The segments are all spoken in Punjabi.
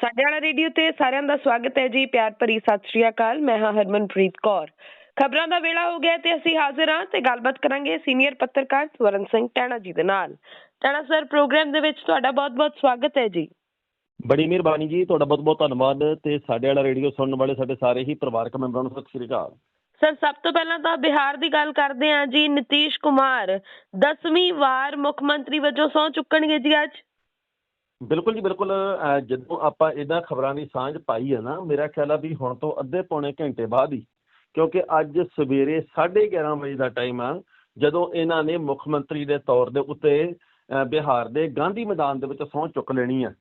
ਸਾਡੇ ਵਾਲਾ ਰੇਡੀਓ ਤੇ ਸਾਰਿਆਂ ਦਾ ਸਵਾਗਤ ਹੈ ਜੀ ਪਿਆਰ ਭਰੀ ਸਤਿ ਸ਼੍ਰੀ ਅਕਾਲ ਮੈਂ ਹਾਂ ਹਰਮਨਪ੍ਰੀਤ ਕੌਰ। ਖਬਰਾਂ ਦਾ ਵੇਲਾ ਹੋ ਗਿਆ ਤੇ ਅਸੀਂ ਹਾਜ਼ਰ ਹਾਂ ਤੇ ਗੱਲਬਾਤ ਕਰਾਂਗੇ ਸੀਨੀਅਰ ਪੱਤਰਕਾਰ ਸਵਰਨ ਸਿੰਘ ਟੈਣਾ ਜੀ ਦੇ ਨਾਲ। ਟੈਣਾ ਸਰ ਪ੍ਰੋਗਰਾਮ ਦੇ ਵਿੱਚ ਤੁਹਾਡਾ ਬਹੁਤ-ਬਹੁਤ ਸਵਾਗਤ ਹੈ ਜੀ। ਬੜੀ ਮਿਹਰਬਾਨੀ ਜੀ ਤੁਹਾਡਾ ਬਹੁਤ ਬਹੁਤ ਧੰਨਵਾਦ ਤੇ ਸਾਡੇ ਵਾਲਾ ਰੇਡੀਓ ਸੁਣਨ ਵਾਲੇ ਸਾਡੇ ਸਾਰੇ ਹੀ ਪਰਿਵਾਰਕ ਮੈਂਬਰਾਂ ਨੂੰ ਸਤਿ ਸ਼੍ਰੀ ਅਕਾਲ। ਸਰ ਸਭ ਤੋਂ ਪਹਿਲਾਂ ਤਾਂ ਬਿਹਾਰ ਦੀ ਗੱਲ ਕਰਦੇ ਹਾਂ ਜੀ ਨਤੀਸ਼ ਕੁਮਾਰ 10ਵੀਂ ਵਾਰ ਮੁੱਖ ਮੰਤਰੀ ਵਜੋਂ ਸਹੁੰ ਚੁੱਕਣਗੇ ਜੀ ਅੱਜ। ਬਿਲਕੁਲ ਜੀ, ਬਿਲਕੁਲ ਜਦੋਂ ਆਪਾਂ ਇਹਨਾਂ ਖਬਰਾਂ ਦੀ ਸਾਂਝ ਪਾਈ ਹੈ ਨਾ, ਮੇਰਾ ਖਿਆਲ ਆ ਵੀ ਹੁਣ ਤੋਂ ਅੱਧੇ ਪੌਣੇ ਘੰਟੇ ਬਾਅਦ ਹੀ, ਕਿਉਂਕਿ ਅੱਜ ਸਵੇਰੇ 11:30 ਵਜੇ ਦਾ ਟਾਈਮ ਆ, ਜਦੋਂ ਇਹਨਾਂ ਨੇ ਮੁੱਖ ਮੰਤਰੀ ਦੇ ਤੌਰ ਦੇ ਉੱਤੇ ਬਿਹਾਰ ਦੇ ਗਾਂਧੀ ਮੈਦਾਨ ਦੇ ਵਿੱਚ ਸਹੁੰ ਚੁੱਕ ਲੈਣੀ ਆ।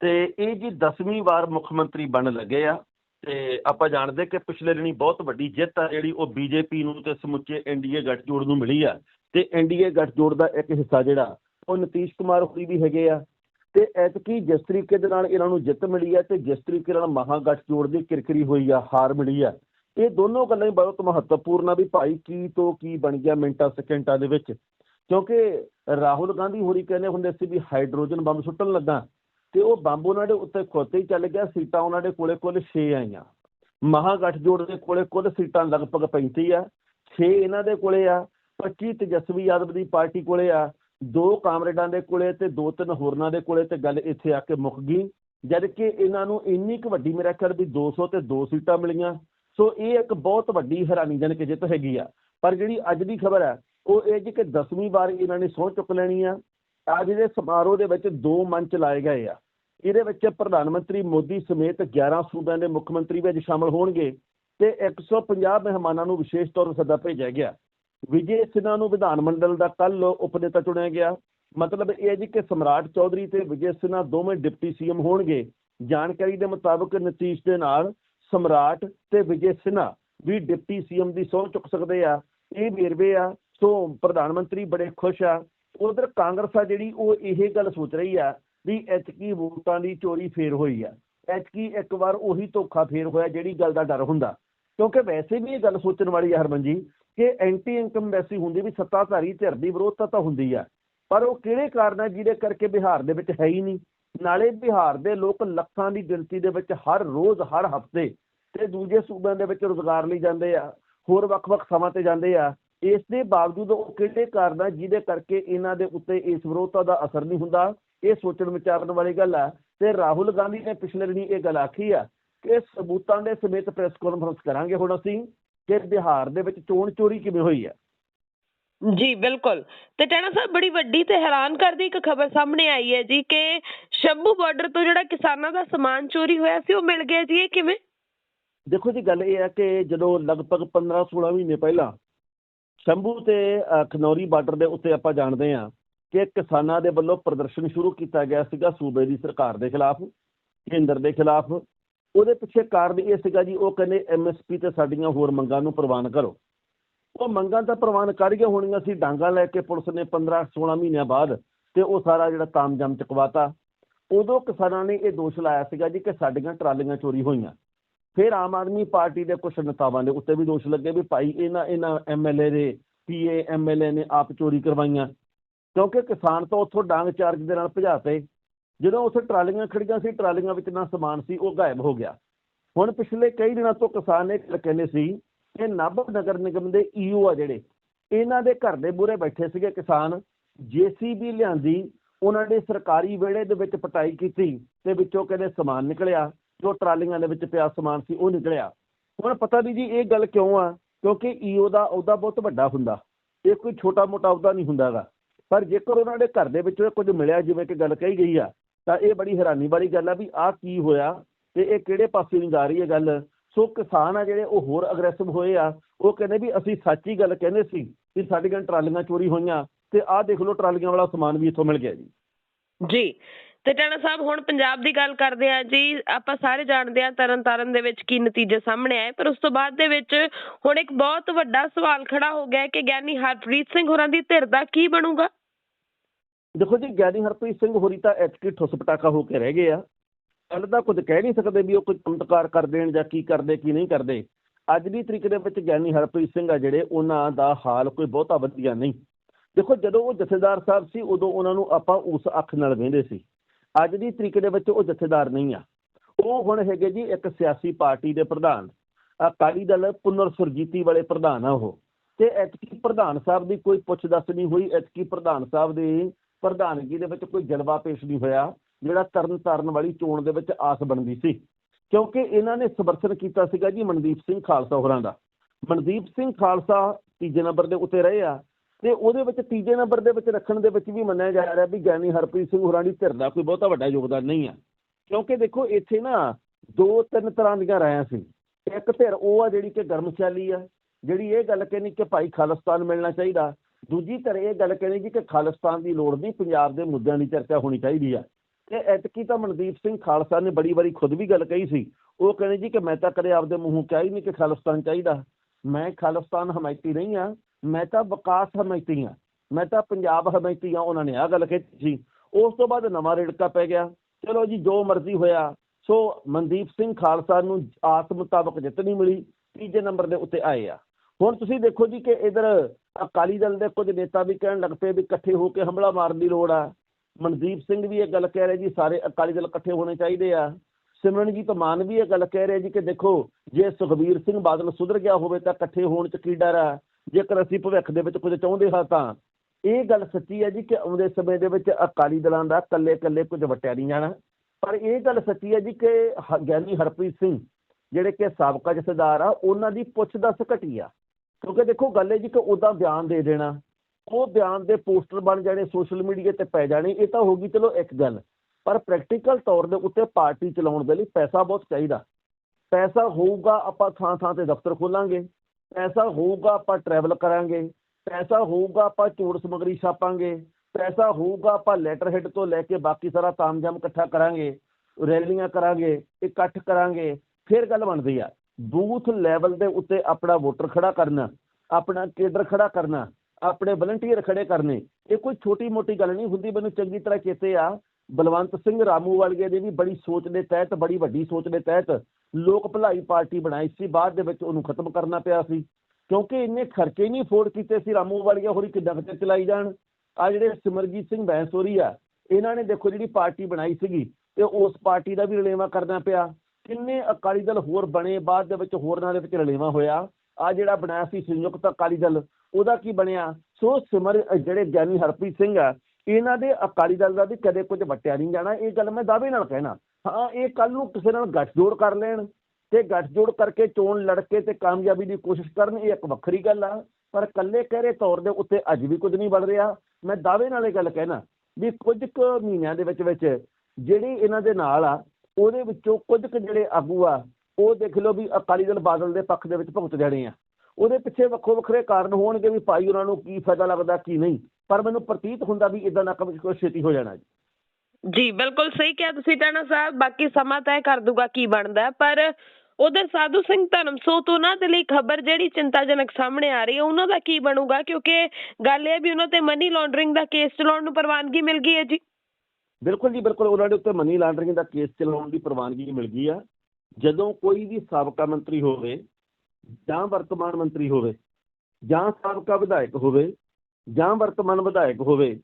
ਤੇ ਇਹ ਜੀ 10ਵੀਂ ਵਾਰ ਮੁੱਖ ਮੰਤਰੀ ਬਣਨ ਲੱਗੇ ਆ, ਤੇ ਆਪਾਂ ਜਾਣਦੇ ਕਿ ਪਿਛਲੇ ਦਿਨੀ ਬਹੁਤ ਵੱਡੀ ਜਿੱਤ ਆ ਜਿਹੜੀ ਉਹ ਬੀਜੇਪੀ ਨੂੰ ਤੇ ਸਮੁੱਚੇ ਐਨਡੀਏ ਗੱਠਜੋੜ ਨੂੰ ਮਿਲੀ ਆ। ਤੇ ਐਨਡੀਏ ਗੱਠਜੋੜ ਦਾ ਇੱਕ ਹਿੱਸਾ ਜਿਹੜਾ, ਉਹ ਨਤੀਸ਼ ਕੁਮਾਰ ਹੋਰੀ ਵੀ ਹੈਗੇ ਆ। ਤੇ ਐਤਕੀ ਜਿਸ ਤਰੀਕੇ ਦੇ ਨਾਲ ਇਹਨਾਂ ਨੂੰ ਜਿੱਤ ਮਿਲੀ ਹੈ ਤੇ ਜਿਸ ਤਰੀਕੇ ਨਾਲ ਮਹਾ ਦੀ ਕਿਰਕਰੀ ਹੋਈ ਆ, ਹਾਰ ਮਿਲੀ ਆ। ਇਹ ਦੋਨੋਂ ਗੱਲਾਂ ਹੀ ਬਹੁਤ ਮਹੱਤਵਪੂਰਨ ਆ ਵੀ ਭਾਈ ਕੀ ਤੋਂ ਕੀ ਬਣ ਗਿਆ ਮਿੰਟਾਂ, ਸਕਿੰਟਾਂ ਦੇ ਵਿੱਚ। ਕਿਉਂਕਿ ਰਾਹੁਲ ਗਾਂਧੀ ਹੋਰੀ ਕਹਿੰਦੇ ਹੁੰਦੇ ਸੀ ਵੀ ਹਾਈਡਰੋਜਨ ਬੰਬ ਸੁੱਟਣ ਲੱਗਾ ਤੇ ਉਹ ਬੰਬ ਉਹਨਾਂ ਦੇ ਉੱਤੇ ਖੋਤੇ ਹੀ ਚੱਲ ਗਿਆ, ਸੀਟਾਂ ਉਹਨਾਂ ਦੇ ਕੋਲੇ ਕੁੱਲ 6 ਆਈਆਂ। ਮਹਾ ਦੇ ਕੋਲੇ ਕੁੱਲ ਸੀਟਾਂ ਲਗਭਗ 35 ਆ 6 ਇਹਨਾਂ ਦੇ ਕੋਲੇ ਆ 25 ਤੇਜਸਵੀ ਯਾਦਵ ਦੀ ਪਾਰਟੀ ਕੋਲੇ ਆ ਦੋ ਕਾਮਰੇਡਾਂ ਦੇ ਕੋਲੇ ਤੇ ਦੋ ਤਿੰਨ ਹੋਰਨਾਂ ਦੇ ਕੋਲੇ ਤੇ ਗੱਲ ਇੱਥੇ ਆ ਕੇ ਮੁੱਕ ਗਈ। ਜਦ ਕਿ ਇਹਨਾਂ ਨੂੰ ਇੰਨੀ ਕੁ ਵੱਡੀ ਮੇਰਾ ਖਿਆਲ ਵੀ 200 ਤੇ 2 ਸੀਟਾਂ ਮਿਲੀਆਂ। ਸੋ ਇਹ ਇੱਕ ਬਹੁਤ ਵੱਡੀ ਹੈਰਾਨੀਜਨਕ ਜਿੱਤ ਹੈਗੀ ਆ। ਪਰ ਜਿਹੜੀ ਅੱਜ ਦੀ ਖਬਰ ਹੈ ਉਹ ਇਹ ਜੀ ਕਿ 10ਵੀਂ ਵਾਰ ਇਹਨਾਂ ਨੇ ਸਹੁੰ ਚੁੱਕ ਲੈਣੀ ਆ। ਅੱਜ ਦੇ ਸਮਾਰੋਹ ਦੇ ਵਿੱਚ ਦੋ ਮੰਚ ਲਾਏ ਗਏ ਆ। ਇਹਦੇ ਵਿੱਚ ਪ੍ਰਧਾਨ ਮੰਤਰੀ ਮੋਦੀ ਸਮੇਤ 11 ਸੂਬਿਆਂ ਦੇ ਮੁੱਖ ਮੰਤਰੀ ਵੀ ਅੱਜ ਸ਼ਾਮਲ ਹੋਣਗੇ ਤੇ 150 ਮਹਿਮਾਨਾਂ ਨੂੰ ਵਿਸ਼ੇਸ਼ ਤੌਰ ਤੇ ਸੱਦਾ ਭੇਜਿਆ ਗਿਆ। ਵਿਜੇ ਸਿਨਹਾ ਨੂੰ ਵਿਧਾਨ ਮੰਡਲ ਦਾ ਕੱਲ ਉਪਨੇਤਾ ਚੁਣਿਆ ਗਿਆ। ਮਤਲਬ ਇਹ ਹੈ ਜੀ ਕਿ ਸਮਰਾਟ ਚੌਧਰੀ ਤੇ ਵਿਜੇ ਸਿਨਹਾ ਦੋਵੇਂ ਡਿਪਟੀ ਸੀਐਮ ਹੋਣਗੇ। ਜਾਣਕਾਰੀ ਦੇ ਮੁਤਾਬਕ ਨਤੀਸ਼ ਦੇ ਨਾਲ ਸਮਰਾਟ ਤੇ ਵਿਜੇ ਸਿਨਹਾ ਵੀ ਡਿਪਟੀ ਸੀਐਮ ਦੀ ਸਹੁੰ ਚੁੱਕ ਸਕਦੇ ਆ। ਇਹ ਵੇਰਵੇ ਆ, ਸੋ ਪ੍ਰਧਾਨ ਮੰਤਰੀ ਬੜੇ ਖੁਸ਼ ਆ। ਉਧਰ ਕਾਂਗਰਸ ਆ ਜਿਹੜੀ, ਉਹ ਇਹ ਗੱਲ ਸੋਚ ਰਹੀ ਆ ਵੀ ਐਤਕੀ ਵੋਟਾਂ ਦੀ ਚੋਰੀ ਫੇਰ ਹੋਈ ਆ। ਐਤਕੀ ਇੱਕ ਵਾਰ ਉਹੀ ਧੋਖਾ ਫੇਰ ਹੋਇਆ ਜਿਹੜੀ ਗੱਲ ਦਾ ਡਰ ਹੁੰਦਾ। ਕਿਉਂਕਿ ਵੈਸੇ ਵੀ ਇਹ ਗੱਲ ਸੋਚਣ ਵਾਲੀ ਆ ਹਰਮਨ ਜੀ ਕਿ ਐਂਟੀ ਇਨਕਮ ਵੈਸੀ ਹੁੰਦੀ ਵੀ ਸੱਤਾਧਾਰੀ ਧਿਰ ਦੀ ਵਿਰੋਧਤਾ ਤਾਂ ਹੁੰਦੀ ਆ, ਪਰ ਉਹ ਕਿਹੜੇ ਕਾਰਨ ਆ ਜਿਹਦੇ ਕਰਕੇ ਬਿਹਾਰ ਦੇ ਵਿੱਚ ਹੈ ਹੀ ਨਹੀਂ? ਨਾਲੇ ਬਿਹਾਰ ਦੇ ਲੋਕ ਲੱਖਾਂ ਦੀ ਗਿਣਤੀ ਦੇ ਵਿੱਚ ਹਰ ਰੋਜ਼, ਹਰ ਹਫ਼ਤੇ ਤੇ ਦੂਜੇ ਸੂਬਿਆਂ ਦੇ ਵਿੱਚ ਰੁਜ਼ਗਾਰ ਲਈ ਜਾਂਦੇ ਆ, ਹੋਰ ਵੱਖ-ਵੱਖ ਥਾਵਾਂ ਤੇ ਜਾਂਦੇ ਆ, ਇਸ ਦੇ ਬਾਵਜੂਦ ਉਹ ਕਿਹੜੇ ਕਾਰਨ ਆ ਜਿਹਦੇ ਕਰਕੇ ਇਹਨਾਂ ਦੇ ਉੱਤੇ ਇਸ ਵਿਰੋਧਤਾ ਦਾ ਅਸਰ ਨਹੀਂ ਹੁੰਦਾ? ਇਹ ਸੋਚਣ ਵਿਚਾਰਨ ਵਾਲੀ ਗੱਲ ਆ ਤੇ ਰਾਹੁਲ ਗਾਂਧੀ ਨੇ ਪਿਛਲੇ ਦਿਨੀ ਇਹ ਗੱਲ ਆਖੀ ਆ ਕਿ ਸਬੂਤਾਂ ਦੇ ਸਮੇਤ ਪ੍ਰੈਸ ਕਾਨਫਰੰਸ ਕਰਾਂਗੇ ਹੁਣ ਅਸੀਂ। ਕਿ ਬਿਹਾਰ ਦੇ ਵਿੱਚ ਚੋਣ ਚੋਰੀ ਕਿਵੇਂ ਹੋਈ ਆ? ਜੀ ਬਿਲਕੁਲ। ਤੇ ਟੈਣਾ ਸਾਹਿਬ ਬੜੀ ਵੱਡੀ ਤੇ ਹੈਰਾਨ ਕਰਦੀ ਇੱਕ ਖਬਰ ਸਾਹਮਣੇ ਆਈ ਹੈ ਜੀ ਕਿ ਸ਼ੰਭੂ ਬਾਰਡਰ ਤੋਂ ਜਿਹੜਾ ਕਿਸਾਨਾਂ ਦਾ ਸਮਾਨ ਚੋਰੀ ਹੋਇਆ ਸੀ ਉਹ ਮਿਲ ਗਿਆ ਜੀ ਇਹ ਕਿਵੇਂ? ਦੇਖੋ ਜੀ ਗੱਲ ਇਹ ਹੈ ਕਿ ਜਦੋਂ ਲਗਭਗ 15 16 ਮਹੀਨੇ ਪਹਿਲਾਂ ਸ਼ੰਭੂ ਤੇ ਖਨੌਰੀ ਬਾਰਡਰ ਦੇ ਉੱਤੇ ਆਪਾਂ ਜਾਣਦੇ ਹਾਂ ਕਿ ਕਿਸਾਨਾਂ ਦੇ ਵੱਲੋਂ ਪ੍ਰਦਰਸ਼ਨ ਸ਼ੁਰੂ ਕੀਤਾ ਗਿਆ ਸੀਗਾ ਸੂਬੇ ਦੀ ਸਰਕਾਰ ਦੇ ਖਿਲਾਫ ਕੇਂਦਰ ਦੇ ਖਿਲਾਫ। ਉਹਦੇ ਪਿੱਛੇ ਕਾਰਨ ਇਹ ਸੀਗਾ ਜੀ, ਉਹ ਕਹਿੰਦੇ ਐਮਐਸਪੀ ਤੇ ਸਾਡੀਆਂ ਹੋਰ ਮੰਗਾਂ ਨੂੰ ਪ੍ਰਵਾਨ ਕਰੋ। ਉਹ ਮੰਗਾਂ ਤਾਂ ਪ੍ਰਵਾਨ ਕਰ ਗਏ ਹੋਣੀਆਂ ਸੀ, ਡਾਂਗਾ ਲੈ ਕੇ ਪੁਲਿਸ ਨੇ 15 16 ਮਹੀਨਿਆਂ ਬਾਅਦ ਤੇ ਉਹ ਸਾਰਾ ਜਿਹੜਾ ਤਾਮਜਮ ਚੁਕਵਾਤਾ। ਉਦੋਂ ਕਿਸਾਨਾਂ ਨੇ ਇਹ ਦੋਸ਼ ਲਾਇਆ ਸੀਗਾ ਜੀ ਕਿ ਸਾਡੀਆਂ ਟਰਾਲੀਆਂ ਚੋਰੀ ਹੋਈਆਂ। ਫਿਰ ਆਮ ਆਦਮੀ ਪਾਰਟੀ ਦੇ ਕੁਝ ਨੇਤਾਵਾਂ ਦੇ ਉੱਤੇ ਵੀ ਦੋਸ਼ ਲੱਗੇ ਵੀ ਭਾਈ ਇਹਨਾਂ ਇਹਨਾਂ ਐਮਐਲਏ ਦੇ ਪੀਏ ਐਮਐਲਏ ਨੇ ਆਪ ਚੋਰੀ ਕਰਵਾਈਆਂ। ਕਿਉਂਕਿ ਕਿਸਾਨ ਤਾਂ ਉੱਥੋਂ ਡਾਂਗ ਚਾਰਜ ਦੇ ਨਾਲ ਭਜਾ ਪਏ ਜਦੋਂ ਉੱਥੇ ਟਰਾਲੀਆਂ ਖੜੀਆਂ ਸੀ, ਟਰਾਲੀਆਂ ਵਿੱਚ ਨਾ ਸਮਾਨ ਸੀ, ਉਹ ਗਾਇਬ ਹੋ ਗਿਆ। ਹੁਣ ਪਿਛਲੇ ਕਈ ਦਿਨਾਂ ਤੋਂ ਕਿਸਾਨ ਇਹ ਗੱਲ ਕਹਿੰਦੇ ਸੀ ਕਿ ਨਾਭਾ ਨਗਰ ਨਿਗਮ ਦੇ ਈਓ ਆ ਜਿਹੜੇ, ਇਹਨਾਂ ਦੇ ਘਰ ਦੇ ਮੂਹਰੇ ਬੈਠੇ ਸੀਗੇ ਕਿਸਾਨ ਜੀਸੀਬੀ ਲਿਆਂਦੀ, ਉਹਨਾਂ ਨੇ ਸਰਕਾਰੀ ਵਿਹੜੇ ਦੇ ਵਿੱਚ ਪਟਾਈ ਕੀਤੀ ਤੇ ਵਿੱਚੋਂ ਕਹਿੰਦੇ ਸਮਾਨ ਨਿਕਲਿਆ, ਜੋ ਟਰਾਲੀਆਂ ਦੇ ਵਿੱਚ ਪਿਆ ਸਮਾਨ ਸੀ, ਉਹ ਨਿਕਲਿਆ। ਹੁਣ ਪਤਾ ਨਹੀਂ ਜੀ ਇਹ ਗੱਲ ਕਿਉਂ ਆ, ਕਿਉਂਕਿ ਈਓ ਦਾ ਅਹੁਦਾ ਬਹੁਤ ਵੱਡਾ ਹੁੰਦਾ, ਇਹ ਕੋਈ ਛੋਟਾ ਮੋਟਾ ਅਹੁਦਾ ਨਹੀਂ ਹੁੰਦਾਗਾ। ਪਰ ਜੇਕਰ ਉਹਨਾਂ ਦੇ ਘਰ ਦੇ ਵਿੱਚੋਂ ਕੁਝ ਮਿਲਿਆ, ਜਿਵੇਂ ਕਿ ਗੱਲ ਕਹੀ ਗਈ ਆ ਤਾਂ ਇਹ ਬੜੀ ਹੈਰਾਨੀ ਵਾਲੀ ਗੱਲ ਆ ਵੀ ਆਹ ਕੀ ਹੋਇਆ ਤੇ ਇਹ ਕਿਹੜੇ ਪਾਸੇ ਨੂੰ ਜਾ ਰਹੀ ਹੈ ਗੱਲ? ਸੋ ਕਿਸਾਨ ਆ ਜਿਹੜੇ ਉਹ ਹੋਰ ਅਗਰੈਸਿਵ ਹੋਏ ਆ, ਉਹ ਕਹਿੰਦੇ ਵੀ ਅਸੀਂ ਸੱਚੀ ਗੱਲ ਕਹਿੰਦੇ ਸੀ ਕਿ ਸਾਡੀਆਂ ਟਰਾਲੀਆਂ ਚੋਰੀ ਹੋਈਆਂ ਤੇ ਆਹ ਦੇਖ ਲਓ ਟਰਾਲੀਆਂ ਵਾਲਾ ਸਮਾਨ ਵੀ ਇੱਥੋਂ ਮਿਲ ਗਿਆ ਜੀ। ਜੀ, ਤੇ ਟੈਣਾ ਸਾਹਿਬ ਹੁਣ ਪੰਜਾਬ ਦੀ ਗੱਲ ਕਰਦੇ ਆ ਜੀ, ਆਪਾਂ ਸਾਰੇ ਜਾਣਦੇ ਆ ਤਰਨਤਾਰਨ ਦੇ ਵਿੱਚ ਕੀ ਨਤੀਜੇ ਸਾਹਮਣੇ ਆਏ, ਪਰ ਉਸ ਤੋਂ ਬਾਅਦ ਦੇ ਵਿੱਚ ਹੁਣ ਇੱਕ ਬਹੁਤ ਵੱਡਾ ਸਵਾਲ ਖੜਾ ਹੋ ਗਿਆ ਕਿ ਗਿਆਨੀ ਹਰਪ੍ਰੀਤ ਸਿੰਘ ਹੋਰਾਂ ਦੀ ਧਿਰ ਦਾ ਕੀ ਬਣੂਗਾ? ਦੇਖੋ ਜੀ, ਗਿਆਨੀ ਹਰਪ੍ਰੀਤ ਸਿੰਘ ਹੋਰੀ ਤਾਂ ਐਤਕੀ ਠੁੱਸ ਪਟਾਕਾ ਹੋ ਕੇ ਰਹਿ ਗਏ ਆ। ਕੱਲ ਦਾ ਕੁਝ ਕਹਿ ਨਹੀਂ ਸਕਦੇ ਵੀ ਉਹ ਕੋਈ ਚਮਤਕਾਰ ਕਰ ਦੇਣ ਜਾਂ ਕੀ ਕਰਦੇ, ਕੀ ਨਹੀਂ ਕਰਦੇ। ਅੱਜ ਦੀ ਤਰੀਕ ਦੇ ਵਿੱਚ ਗਿਆਨੀ ਹਰਪ੍ਰੀਤ ਸਿੰਘ ਆ ਜਿਹੜੇ, ਉਹਨਾਂ ਦਾ ਹਾਲ ਕੋਈ ਬਹੁਤਾ ਵਧੀਆ ਨਹੀਂ। ਦੇਖੋ, ਜਦੋਂ ਉਹ ਜਥੇਦਾਰ ਸਾਹਿਬ ਸੀ, ਉਦੋਂ ਉਹਨਾਂ ਨੂੰ ਆਪਾਂ ਉਸ ਅੱਖ ਨਾਲ ਵੇਂਦੇ ਸੀ। ਅੱਜ ਦੀ ਤਰੀਕ ਦੇ ਵਿੱਚ ਉਹ ਜਥੇਦਾਰ ਨਹੀਂ ਆ। ਉਹ ਹੁਣ ਹੈਗੇ ਜੀ ਇੱਕ ਸਿਆਸੀ ਪਾਰਟੀ ਦੇ ਪ੍ਰਧਾਨ। ਅਕਾਲੀ ਦਲ ਪੁਨਰ ਸੁਰਜੀਤੀ ਵਾਲੇ ਪ੍ਰਧਾਨ ਆ ਉਹ। ਤੇ ਐਤਕੀ ਪ੍ਰਧਾਨ ਸਾਹਿਬ ਦੀ ਕੋਈ ਪੁੱਛ ਦੱਸ ਨਹੀਂ ਹੋਈ, ਐਤਕੀ ਪ੍ਰਧਾਨ ਸਾਹਿਬ ਦੀ ਪ੍ਰਧਾਨਗੀ ਦੇ ਵਿੱਚ ਕੋਈ ਜਲਵਾ ਪੇਸ਼ ਨਹੀਂ ਹੋਇਆ, ਜਿਹੜਾ ਤਰਨ ਤਾਰਨ ਵਾਲੀ ਚੋਣ ਦੇ ਵਿੱਚ ਆਸ ਬਣਦੀ ਸੀ। ਕਿਉਂਕਿ ਇਹਨਾਂ ਨੇ ਸਮਰਥਨ ਕੀਤਾ ਸੀਗਾ ਜੀ ਮਨਦੀਪ ਸਿੰਘ ਖਾਲਸਾ ਹੋਰਾਂ ਦਾ। ਮਨਦੀਪ ਸਿੰਘ ਖਾਲਸਾ ਤੀਜੇ ਨੰਬਰ ਦੇ ਉੱਤੇ ਰਹੇ ਆ ਤੇ ਉਹਦੇ ਵਿੱਚ ਤੀਜੇ ਨੰਬਰ ਦੇ ਵਿੱਚ ਰੱਖਣ ਦੇ ਵਿੱਚ ਵੀ ਮੰਨਿਆ ਜਾ ਰਿਹਾ ਵੀ ਗਿਆਨੀ ਹਰਪ੍ਰੀਤ ਸਿੰਘ ਹੋਰਾਂ ਦੀ ਧਿਰ ਦਾ ਕੋਈ ਬਹੁਤਾ ਵੱਡਾ ਯੋਗਦਾਨ ਨਹੀਂ ਆ। ਕਿਉਂਕਿ ਦੇਖੋ, ਇੱਥੇ ਨਾ ਦੋ ਤਿੰਨ ਤਰ੍ਹਾਂ ਦੀਆਂ ਰਾਇਆਂ ਸੀ। ਇੱਕ ਧਿਰ ਉਹ ਆ ਜਿਹੜੀ ਕਿ ਗਰਮਸ਼ਾਲੀ ਆ, ਜਿਹੜੀ ਇਹ ਗੱਲ ਕਹਿੰਦੀ ਕਿ ਭਾਈ ਖਾਲਿਸਤਾਨ ਮਿਲਣਾ ਚਾਹੀਦਾ। ਦੂਜੀ ਧਿਰ ਇਹ ਗੱਲ ਕਹਿੰਦੀ ਜੀ ਕਿ ਖਾਲਿਸਤਾਨ ਦੀ ਲੋੜ ਨਹੀਂ, ਪੰਜਾਬ ਦੇ ਮੁੱਦਿਆਂ ਦੀ ਚਰਚਾ ਹੋਣੀ ਚਾਹੀਦੀ ਹੈ ਤੇ ਐਤਕੀ ਤਾਂ ਮਨਦੀਪ ਸਿੰਘ ਖਾਲਸਾ ਨੇ ਬੜੀ ਵਾਰੀ ਖੁਦ ਵੀ ਗੱਲ ਕਹੀ ਸੀ। ਉਹ ਕਹਿੰਦੇ ਜੀ ਕਿ ਮੈਂ ਤਾਂ ਕਦੇ ਆਪਦੇ ਮੂੰਹੋਂ ਕਿਹਾ ਹੀ ਨਹੀਂ ਕਿ ਖਾਲਿਸਤਾਨ ਚਾਹੀਦਾ। ਮੈਂ ਖਾਲਿਸਤਾਨ ਹਮਾਇਤੀ ਨਹੀਂ ਆ, ਮੈਂ ਤਾਂ ਵਿਕਾਸ ਹਮਾਇਤੀ ਆ। ਮੈਂ ਤਾਂ ਪੰਜਾਬ ਹਮਾਇਤੀ ਆ, ਉਹਨਾਂ ਨੇ ਆ ਗੱਲ ਕਹੀ ਸੀ। ਉਸ ਤੋਂ ਬਾਅਦ ਨਵਾਂ ਰੇੜਕਾ ਪੈ ਗਿਆ। ਚਲੋ ਜੀ, ਜੋ ਮਰਜ਼ੀ ਹੋਇਆ। ਸੋ ਮਨਦੀਪ ਸਿੰਘ ਖਾਲਸਾ ਨੂੰ ਆਸ ਮੁਤਾਬਕ ਜਿੱਤ ਨਹੀਂ ਮਿਲੀ, ਤੀਜੇ ਨੰਬਰ ਦੇ ਉੱਤੇ ਆਏ ਆ। ਹੁਣ ਤੁਸੀਂ ਦੇਖੋ ਜੀ ਕਿ ਇਧਰ ਅਕਾਲੀ ਦਲ ਦੇ ਕੁਝ ਨੇਤਾ ਵੀ ਕਹਿਣ ਲੱਗ ਪਏ ਵੀ ਇਕੱਠੇ ਹੋ ਕੇ ਹਮਲਾ ਮਾਰਨ ਦੀ ਲੋੜ ਆ। ਮਨਦੀਪ ਸਿੰਘ ਵੀ ਇਹ ਗੱਲ ਕਹਿ ਰਹੇ ਜੀ, ਸਾਰੇ ਅਕਾਲੀ ਦਲ ਇਕੱਠੇ ਹੋਣੇ ਚਾਹੀਦੇ ਆ। ਸਿਮਰਨਜੀਤ ਮਾਨ ਵੀ ਇਹ ਗੱਲ ਕਹਿ ਰਹੇ ਜੀ ਕਿ ਦੇਖੋ, ਜੇ ਸੁਖਬੀਰ ਸਿੰਘ ਬਾਦਲ ਸੁਧਰ ਗਿਆ ਹੋਵੇ ਤਾਂ ਇਕੱਠੇ ਹੋਣ ਚ ਕੀ ਡਰ ਆ? ਜੇਕਰ ਅਸੀਂ ਭਵਿੱਖ ਦੇ ਵਿੱਚ ਕੁਝ ਚਾਹੁੰਦੇ ਹਾਂ ਤਾਂ। ਇਹ ਗੱਲ ਸੱਚੀ ਹੈ ਜੀ ਕਿ ਆਉਂਦੇ ਸਮੇਂ ਦੇ ਵਿੱਚ ਅਕਾਲੀ ਦਲਾਂ ਦਾ ਕੱਲੇ-ਕੱਲੇ ਕੁਝ ਵਟਿਆ ਨਹੀਂ ਜਾਣਾ। ਪਰ ਇਹ ਗੱਲ ਸੱਚੀ ਹੈ ਜੀ ਕਿ ਹ- ਗਿਆਨੀ ਹਰਪ੍ਰੀਤ ਸਿੰਘ, ਜਿਹੜੇ ਕਿ ਸਾਬਕਾ ਜਥੇਦਾਰ ਆ, ਉਹਨਾਂ ਦੀ ਪੁੱਛ ਦੱਸ ਘਟੀ ਆ। ਕਿਉਂਕਿ ਦੇਖੋ ਗੱਲ ਹੈ ਜੀ ਕਿ ਉਹਦਾ ਬਿਆਨ ਦੇ ਦੇਣਾ, ਉਹ ਬਿਆਨ ਦੇ ਪੋਸਟਰ ਬਣ ਜਾਣੇ ਸੋਸ਼ਲ ਮੀਡੀਆ ਤੇ ਪੈ ਜਾਣੇ, ਇਹ ਤਾਂ ਹੋ ਗਈ ਚਲੋ ਇੱਕ ਗੱਲ। ਪਰ ਪ੍ਰੈਕਟੀਕਲ ਤੌਰ ਦੇ ਉੱਤੇ ਪਾਰਟੀ ਚਲਾਉਣ ਦੇ ਲਈ ਪੈਸਾ ਬਹੁਤ ਚਾਹੀਦਾ। ਪੈਸਾ ਹੋਊਗਾ, ਆਪਾਂ ਥਾਂ ਥਾਂ ਤੇ ਦਫ਼ਤਰ ਖੋਲਾਂਗੇ। ਪੈਸਾ ਹੋਊਗਾ, ਆਪਾਂ ਟਰੈਵਲ ਕਰਾਂਗੇ। ਪੈਸਾ ਹੋਊਗਾ, ਆਪਾਂ ਚੋਰ ਸਮਗਰੀ ਛਾਪਾਂਗੇ। ਪੈਸਾ ਹੋਊਗਾ, ਆਪਾਂ ਲੈਟਰ ਹੈਡ ਤੋਂ ਲੈ ਕੇ ਬਾਕੀ ਸਾਰਾ ਤਾਮਝਾਮ ਇਕੱਠਾ ਕਰਾਂਗੇ। ਰੈਲੀਆਂ ਕਰਾਂਗੇ, ਇਕੱਠ ਕਰਾਂਗੇ। ਫਿਰ ਗੱਲ ਬਣਦੀ ਆ। ਬੂਥ ਲੈਵਲ ਦੇ ਉੱਤੇ ਆਪਣਾ ਵੋਟਰ ਖੜਾ ਕਰਨਾ, ਆਪਣਾ ਕੇਡਰ ਖੜਾ ਕਰਨਾ, ਆਪਣੇ ਵਲੰਟੀਅਰ ਖੜੇ ਕਰਨੇ, ਇਹ ਕੋਈ ਛੋਟੀ ਮੋਟੀ ਗੱਲ ਨਹੀਂ ਹੁੰਦੀ, ਮੈਨੂੰ ਚੰਗੀ ਤਰ੍ਹਾਂ ਚੇਤੇ ਆ। ਬਲਵੰਤ ਸਿੰਘ ਰਾਮੂ ਵਾਲੀਏ ਦੀ ਵੀ ਬੜੀ ਸੋਚ ਦੇ ਤਹਿਤ, ਬੜੀ ਵੱਡੀ ਸੋਚ ਦੇ ਤਹਿਤ ਲੋਕ ਭਲਾਈ ਪਾਰਟੀ ਬਣਾਈ ਸੀ, ਬਾਅਦ ਦੇ ਵਿੱਚ ਉਹਨੂੰ ਖਤਮ ਕਰਨਾ ਪਿਆ ਸੀ। ਕਿਉਂਕਿ ਇੰਨੇ ਖਰਚੇ ਨਹੀਂ ਅਫੋਰਡ ਕੀਤੇ ਸੀ ਰਾਮੂ ਵਾਲੀਆ ਹੋਰੀ ਕਿੱਦਾਂ ਕਿਤੇ ਚਲਾਈ ਜਾਣ। ਆ ਜਿਹੜੇ ਸਿਮਰਜੀਤ ਸਿੰਘ ਬੈਂਸੋਰੀ ਆ, ਇਹਨਾਂ ਨੇ ਦੇਖੋ ਜਿਹੜੀ ਪਾਰਟੀ ਬਣਾਈ ਸੀਗੀ, ਤੇ ਉਸ ਪਾਰਟੀ ਦਾ ਵੀ ਰਲੇਵਾ ਕਰਨਾ ਪਿਆ। ਕਿੰਨੇ ਅਕਾਲੀ ਦਲ ਹੋਰ ਬਣੇ, ਬਾਅਦ ਦੇ ਵਿੱਚ ਹੋਰਨਾਂ ਦੇ ਵਿੱਚ ਰਲੇਵਾ ਹੋਇਆ। ਆ ਜਿਹੜਾ ਬਣਾਇਆ ਸੀ ਸੰਯੁਕਤ ਅਕਾਲੀ ਦਲ, ਉਹਦਾ ਕੀ ਬਣਿਆ? ਸੋ ਸਿਮਰ ਜਿਹੜੇ ਗਿਆਨੀ ਹਰਪ੍ਰੀਤ ਸਿੰਘ ਆ, ਇਹਨਾਂ ਦੇ ਅਕਾਲੀ ਦਲ ਦਾ ਵੀ ਕਦੇ ਕੁਝ ਵਟਿਆ ਨਹੀਂ ਜਾਣਾ। ਇਹ ਗੱਲ ਮੈਂ ਦਾਅਵੇ ਨਾਲ ਕਹਿਣਾ। ਹਾਂ, ਇਹ ਕੱਲ ਨੂੰ ਕਿਸੇ ਨਾਲ ਗੱਠਜੋੜ ਕਰ ਲੈਣ ਤੇ ਗੱਠਜੋੜ ਕਰਕੇ ਚੋਣ ਲੜ ਕੇ ਤੇ ਕਾਮਯਾਬੀ ਦੀ ਕੋਸ਼ਿਸ਼ ਕਰਨ, ਇਹ ਇੱਕ ਵੱਖਰੀ ਗੱਲ ਆ। ਪਰ ਇਕੱਲੇ ਕਹਿਰੇ ਤੌਰ ਦੇ ਉੱਤੇ ਅੱਜ ਵੀ ਕੁਝ ਨਹੀਂ ਬਣ ਰਿਹਾ। ਮੈਂ ਦਾਅਵੇ ਨਾਲ ਇਹ ਗੱਲ ਕਹਿਣਾ ਵੀ ਕੁਝ ਕੁ ਮਹੀਨਿਆਂ ਦੇ ਵਿੱਚ ਵਿੱਚ ਜਿਹੜੀ ਇਹਨਾਂ ਦੇ ਨਾਲ ਆ ਉਹਦੇ ਵਿੱਚੋਂ ਕੁਝ ਕੁ ਜਿਹੜੇ ਆਗੂ ਆ, ਉਹ ਦੇਖ ਲਓ ਵੀ ਅਕਾਲੀ ਦਲ ਬਾਦਲ ਦੇ ਪੱਖ ਦੇ ਵਿੱਚ ਭੁਗਤ ਜਾਣੇ ਆ। ਉਹਦੇ ਪਿੱਛੇ ਵੱਖੋ ਵੱਖਰੇ ਕਾਰਨ ਹੋਣਗੇ ਵੀ ਭਾਈ ਉਹਨਾਂ ਨੂੰ ਕੀ ਫਾਇਦਾ ਲੱਗਦਾ, ਕੀ ਨਹੀਂ। ਪਰ ਮੈਨੂੰ ਪ੍ਰਤੀਤ ਹੁੰਦਾ ਵੀ ਇਦਾਂ ਦਾ ਕੰਮ ਕੋਈ ਛੇਤੀ ਹੋ ਜਾਣਾ ਜੀ। ਜੀ, ਬਿਲਕੁਲ ਸਹੀ ਕਿਹਾ ਤੁਸੀਂ ਟਾਣਾ ਸਾਹਿਬ। ਬਾਕੀ ਸਮਾਂ ਤੈਅ ਕਰ ਦੂਗਾ ਕੀ ਬਣਦਾ ਪਰ ਉਧਰ ਸਾਧੂ ਸਿੰਘ ਧਰਮਸੋ ਤੋਂ ਨਾ ਦੇ ਲਈ ਖਬਰ ਜਿਹੜੀ ਚਿੰਤਾਜਨਕ ਸਾਹਮਣੇ ਆ ਰਹੀ ਹੈ, ਉਹਨਾਂ ਦਾ ਕੀ ਬਣੂਗਾ? ਕਿਉਂਕਿ ਗੱਲ ਇਹ ਵੀ ਉਹਨਾਂ ਤੇ ਮਨੀ ਲਾਂਡਰਿੰਗ ਦਾ ਕੇਸ ਚਲਾਉਣ ਨੂੰ ਪ੍ਰਵਾਨਗੀ ਮਿਲ ਗਈ ਹੈ ਜੀ। ਬਿਲਕੁਲ ਜੀ ਬਿਲਕੁਲ ਉਹਨਾਂ ਦੇ ਉੱਤੇ ਮਨੀ ਲਾਂਡਰਿੰਗ ਦਾ ਕੇਸ ਚਲਾਉਣ ਦੀ ਪ੍ਰਵਾਨਗੀ ਮਿਲ ਗਈ ਆ। ਜਦੋਂ ਕੋਈ ਵੀ ਸਾਬਕਾ ਮੰਤਰੀ ਹੋਵੇ ਜਾਂ ਵਰਤਮਾਨ ਮੰਤਰੀ ਹੋਵੇ ਜਾਂ ਸਾਬਕਾ ਵਿਧਾਇਕ ਹੋਵੇ ਜਾਂ ਵਰਤਮਾਨ ਵਿਧਾਇਕ ਹੋਵੇ